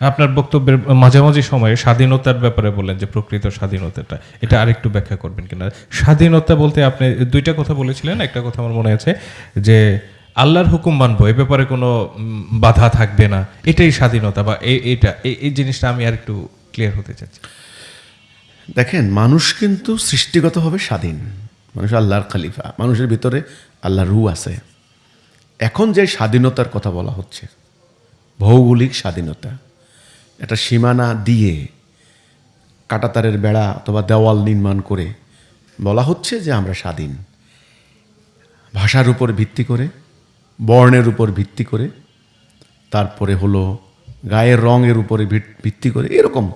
আপনার বক্তব্যের মাঝামাঝি সময়ে স্বাধীনতার ব্যাপারে বলেন যে প্রকৃত স্বাধীনতাটা, এটা আরেকটু ব্যাখ্যা করবেন কিনা? স্বাধীনতা বলতে আপনি দুইটা কথা বলেছিলেন, একটা কথা আমার মনে আছে যে আল্লাহর হুকুম মানবো, এ ব্যাপারে কোনো বাধা থাকবে না, এটাই স্বাধীনতা বা এটা এই- জিনিসটা আমি আর একটু ক্লিয়ার হতে চাচ্ছি। দেখেন, মানুষ কিন্তু সৃষ্টিগতভাবে স্বাধীন। মানুষ আল্লাহর খালিফা, মানুষের ভিতরে আল্লাহর রু আছে। এখন যে স্বাধীনতার কথা বলা হচ্ছে, ভৌগোলিক স্বাধীনতা একটা সীমানা দিয়ে কাটাতারের বেড়া অথবা দেওয়াল নির্মাণ করে বলা হচ্ছে যে আমরা স্বাধীন। ভাষার উপর ভিত্তি করে, বর্ণের উপর ভিত্তি করে, তারপরে হলো গায়ের রঙের উপরে ভিত- ভিত্তি করে এরকম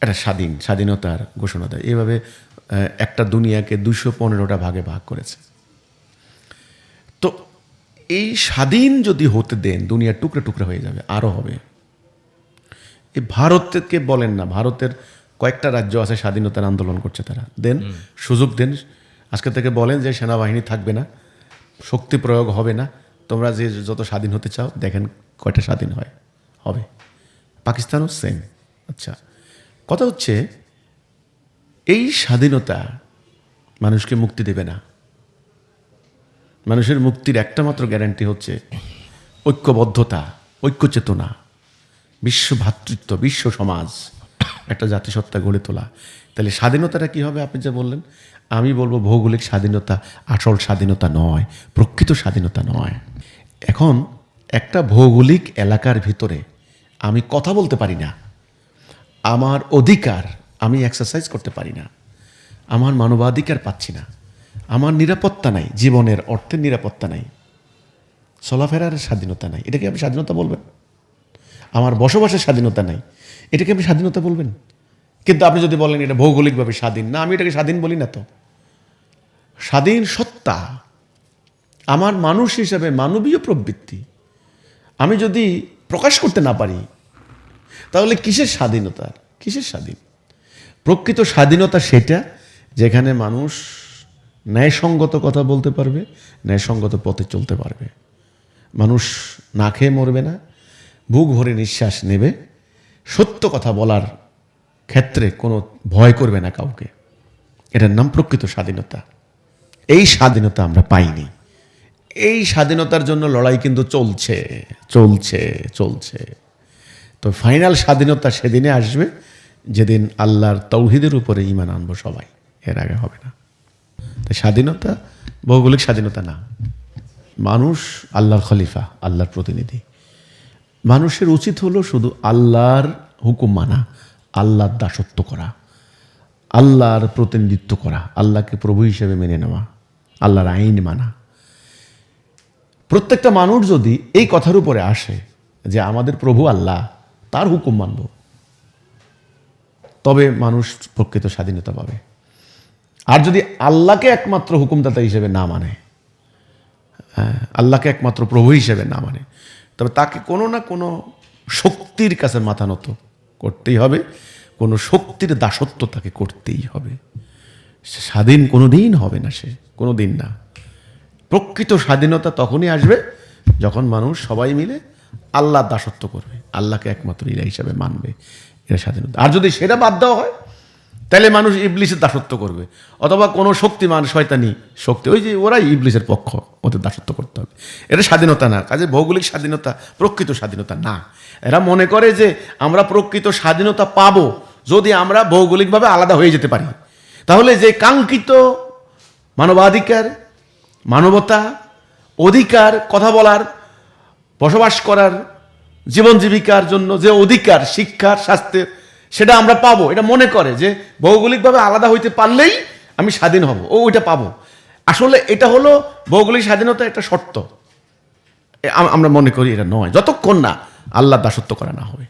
একটা স্বাধীন, স্বাধীনতার ঘোষণা দেয়। এভাবে একটা দুনিয়াকে দুশো পনেরোটা ভাগে ভাগ করেছে। তো এই স্বাধীন যদি হতে দেন, দুনিয়া টুকরে টুকরে হয়ে যাবে আরও হবে। এই ভারতকে বলেন না ভারতের কয়েকটা রাজ্য আছে স্বাধীনতার আন্দোলন করছে তারা। দেন সুযোগ দেন আজকে থেকে বলেন যে সেনাবাহিনী থাকবে না শক্তি প্রয়োগ হবে না তোমরা যে যত স্বাধীন হতে চাও দেখেন কয়টা স্বাধীন হয় হবে। পাকিস্তানও সেম আচ্ছা কথা হচ্ছে এই স্বাধীনতা মানুষকে মুক্তি দেবে না। মানুষের মুক্তির একটা মাত্র গ্যারান্টি হচ্ছে ঐক্যবদ্ধতা ঐক্য চেতনা বিশ্ব ভ্রাতৃত্ব বিশ্ব সমাজ একটা জাতিসত্তা গড়ে তোলা। তাহলে স্বাধীনতাটা কি হবে, আপনি যে বললেন? আমি বলব ভৌগোলিক স্বাধীনতা আসল স্বাধীনতা নয়, প্রকৃত স্বাধীনতা নয়। এখন একটা ভৌগোলিক এলাকার ভিতরে আমি কথা বলতে পারি না। আমার অধিকার আমি এক্সারসাইজ করতে পারি না। আমার মানবাধিকার পাচ্ছি না। আমার নিরাপত্তা নাই, জীবনের অর্থের নিরাপত্তা নাই। চলাফেরার স্বাধীনতা নাই। এটাকে আপনি স্বাধীনতা বলবেন? আমার বসবাসের স্বাধীনতা নাই। এটাকে আপনি স্বাধীনতা বলবেন? কিন্তু আপনি যদি বলেন এটা ভৌগোলিকভাবে স্বাধীন, না, আমি এটাকে স্বাধীন বলি না তো। স্বাধীন সত্তা আমার মানুষ হিসাবে মানবীয় প্রবৃত্তি। আমি যদি প্রকাশ করতে না পারি, তাহলে কিসের স্বাধীনতা? কিসের স্বাধীন? প্রকৃত স্বাধীনতা সেটা যেখানে মানুষ ন্যায়সঙ্গত কথা বলতে পারবে, ন্যায়সঙ্গত পথে চলতে পারবে। মানুষ না খেয়ে মরবে না বুক ভরে নিঃশ্বাস নেবে। সত্য কথা বলার ক্ষেত্রে কোনো ভয় করবে না কাউকে। এটার নাম প্রকৃত স্বাধীনতা। এই স্বাধীনতা আমরা পাইনি। এই স্বাধীনতার জন্য লড়াই কিন্তু চলছে চলছে চলছে। তো ফাইনাল স্বাধীনতা সেদিনে আসবে, যেদিন আল্লাহর তৌহিদের উপরে ইমান আনব সবাই। এর আগে হবে না। স্বাধীনতা ভৌগোলিক স্বাধীনতা না। মানুষ আল্লাহর খলিফা, আল্লাহর প্রতিনিধি। মানুষের উচিত হলো শুধু আল্লাহর হুকুম মানা আল্লাহর দাসত্ব করা আল্লাহর প্রতিনিধিত্ব করা আল্লাহকে প্রভু হিসেবে মেনে নেওয়া আল্লাহর আইন মানা। প্রত্যেকটা মানুষ যদি এই কথার উপরে আসে যে আমাদের প্রভু আল্লাহ তার হুকুম মানব তবে মানুষ প্রকৃত স্বাধীনতা পাবে। আর যদি আল্লাহকে একমাত্র হুকুমদাতা হিসেবে না মানে হ্যাঁ, আল্লাহকে একমাত্র প্রভু হিসেবে না মানে তবে তাকে কোনো না কোনো শক্তির কাছে মাথা নত করতেই হবে, কোনো শক্তির দাসত্ব তাকে করতেই হবে। সে স্বাধীন কোনো দিন হবে না সে কোনো দিন না। প্রকৃত স্বাধীনতা তখনই আসবে যখন মানুষ সবাই মিলে আল্লাহর দাসত্ব করবে, আল্লাহকে একমাত্র ইরা হিসাবে মানবে, এরা স্বাধীনতা। আর যদি সেটা বাদ দেওয়া হয় তাহলে মানুষ ইবলিসের দাসত্ব করবে। অথবা কোনো শক্তি শক্তিমান শয়তানি শক্তি, ওই যে ওরাই ইবলিসের পক্ষ, ওদের দাসত্ব করতে হবে। এটা স্বাধীনতা না, কাজে ভৌগোলিক স্বাধীনতা, প্রকৃত স্বাধীনতা না। এরা মনে করে যে আমরা প্রকৃত স্বাধীনতা পাবো যদি আমরা ভৌগোলিকভাবে আলাদা হয়ে যেতে পারি। তাহলে যে কাঙ্ক্ষিত মানবাধিকার, মানবতা, অধিকার, কথা বলার, বসবাস করার, জীবন জীবিকার জন্য যে অধিকার, শিক্ষার, স্বাস্থ্যের সেটা আমরা পাবো। এটা মনে করে যে ভৌগোলিকভাবে আলাদা হইতে পারলেই আমি স্বাধীন হব। ও ওইটা পাবো। আসলে এটা হলো ভৌগোলিক স্বাধীনতা একটা শর্ত। আমরা মনে করি এটা নয়। যতক্ষণ না আল্লাহ দাসত্ব করা না হবে